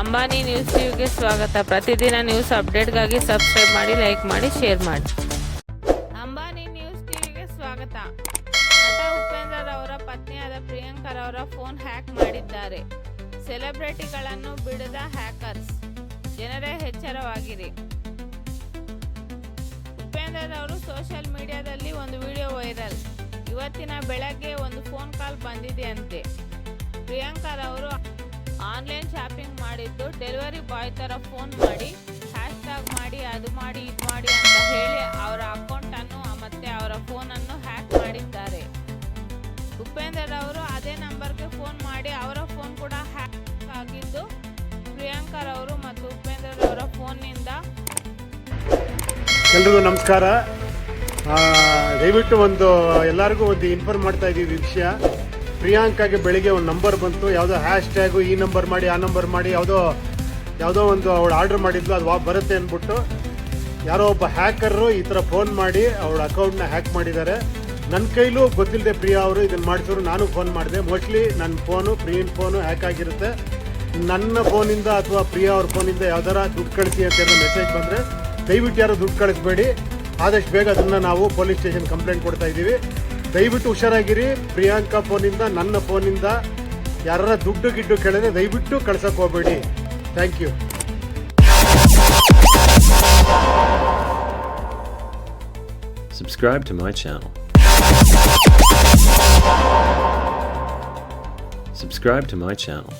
Ambani news ಟಿವಿಗೆ ಸ್ವಾಗತ. ಪ್ರತಿದಿನ ನ್ಯೂಸ್ ಅಪ್ಡೇಟ್ಗಾಗಿ ಸಬ್ಸ್ಕ್ರೈಬ್ ಮಾಡಿ, ಲೈಕ್ ಮಾಡಿ, ಶೇರ್ ಮಾಡಿ. ಅಂಬಾನಿ ನ್ಯೂಸ್ ಟಿವಿಗೆ ಸ್ವಾಗತ. ನಟ ಉಪೇಂದ್ರ ಅವರ ಪತ್ನಿಯಾದ ಪ್ರಿಯಾಂಕರವರ ಫೋನ್ ಹ್ಯಾಕ್ ಮಾಡಿದ್ದಾರೆ. ಸೆಲೆಬ್ರಿಟಿಗಳನ್ನು ಬಿಡದ ಹ್ಯಾಕರ್ಸ್. ಜನರೇ ಎಚ್ಚರವಾಗಿರಿ. ಉಪೇಂದ್ರ ಅವರು ಸೋಷಿಯಲ್ ಮೀಡಿಯಾದಲ್ಲಿ ಒಂದು ವಿಡಿಯೋ ವೈರಲ್. ಇವತ್ತಿನ ಬೆಳಗ್ಗೆ ಒಂದು ಫೋನ್ ಕಾಲ್ ಬಂದಿದೆಯಂತೆ. ಪ್ರಿಯಾಂಕರವರು ಆನ್ಲೈನ್ ಶಾಪಿಂಗ್ ಮಾಡಿದ್ದು ಡೆಲಿವರಿ ಬಾಯ್ ಥರ ಫೋನ್ ಮಾಡಿ ಹ್ಯಾಶ್ ಟ್ಯಾಗ್ ಮಾಡಿ, ಅದು ಮಾಡಿ, ಇದು ಮಾಡಿ ಅಂತ ಹೇಳಿ ಅವರ ಅಕೌಂಟನ್ನು, ಮತ್ತು ಅವರ ಫೋನನ್ನು ಹ್ಯಾಕ್ ಮಾಡಿದ್ದಾರೆ. ಉಪೇಂದ್ರ ಅವರು ಅದೇ ನಂಬರ್ಗೆ ಫೋನ್ ಮಾಡಿ ಅವರ ಫೋನ್ ಕೂಡ ಹ್ಯಾಕ್ ಆಗಿದ್ದು ಪ್ರಿಯಾಂಕರ್ ಅವರು ಮತ್ತು ಉಪೇಂದ್ರ ಅವರ ಫೋನ್ನಿಂದ ಎಲ್ರಿಗೂ ನಮಸ್ಕಾರ. ದಯವಿಟ್ಟು ಒಂದು, ಎಲ್ಲರಿಗೂ ಒಂದು ಇನ್ಫಾರ್ಮ್ ಮಾಡ್ತಾ ಇದ್ದೀವಿ ವಿಷಯ. ಪ್ರಿಯಾಂಕಾಗೆ ಬೆಳಿಗ್ಗೆ ಒಂದು ನಂಬರ್ ಬಂತು. ಯಾವುದೋ ಹ್ಯಾಶ್ ಟ್ಯಾಗು ಈ ನಂಬರ್ ಮಾಡಿ, ಆ ನಂಬರ್ ಮಾಡಿ, ಯಾವುದೋ ಯಾವುದೋ ಒಂದು ಅವಳು ಆರ್ಡರ್ ಮಾಡಿದ್ಲು, ಅದು ವಾ ಬರುತ್ತೆ ಅಂದ್ಬಿಟ್ಟು ಯಾರೋ ಒಬ್ಬ ಹ್ಯಾಕರು ಈ ಥರ ಫೋನ್ ಮಾಡಿ ಅವಳ ಅಕೌಂಟ್ನ ಹ್ಯಾಕ್ ಮಾಡಿದ್ದಾರೆ. ನನ್ನ ಕೈಲೂ ಗೊತ್ತಿಲ್ಲದೆ ಪ್ರಿಯಾ ಅವರು ಇದನ್ನು ಮಾಡಿಸೋರು, ನಾನು ಫೋನ್ ಮಾಡಿದೆ. ಮೋಸ್ಟ್ಲಿ ನನ್ನ ಫೋನು ಪ್ರಿಯನ್ ಫೋನು ಹ್ಯಾಕ್ ಆಗಿರುತ್ತೆ. ನನ್ನ ಫೋನಿಂದ ಅಥವಾ ಪ್ರಿಯಾ ಅವ್ರ ಫೋನಿಂದ ಯಾವ್ದಾರ ದುಡ್ಡು ಕಳಿಸಿ ಅಂತ ಏನೋ ಮೆಸೇಜ್ ಬಂದರೆ ದಯವಿಟ್ಟು ಯಾರು ದುಡ್ಡು ಕಳಿಸ್ಬೇಡಿ. ಆದಷ್ಟು ಬೇಗ ಅದನ್ನು ನಾವು ಪೊಲೀಸ್ ಸ್ಟೇಷನ್ ಕಂಪ್ಲೇಂಟ್ ಕೊಡ್ತಾ ಇದ್ದೀವಿ. ದಯವಿಟ್ಟು ಹುಷಾರಾಗಿರಿ ಪ್ರಿಯಾಂಕಾ ಫೋನಿಂದ, ನನ್ನ ಫೋನಿಂದ ಯಾರ ದುಡ್ಡು ಗಿಡ್ಡು ಕೇಳಿದ್ರೆ ದಯವಿಟ್ಟು ಕಳ್ಸಕ್ಕೆ ಹೋಗಬೇಡಿ thank you Subscribe to my channel. Subscribe to my channel.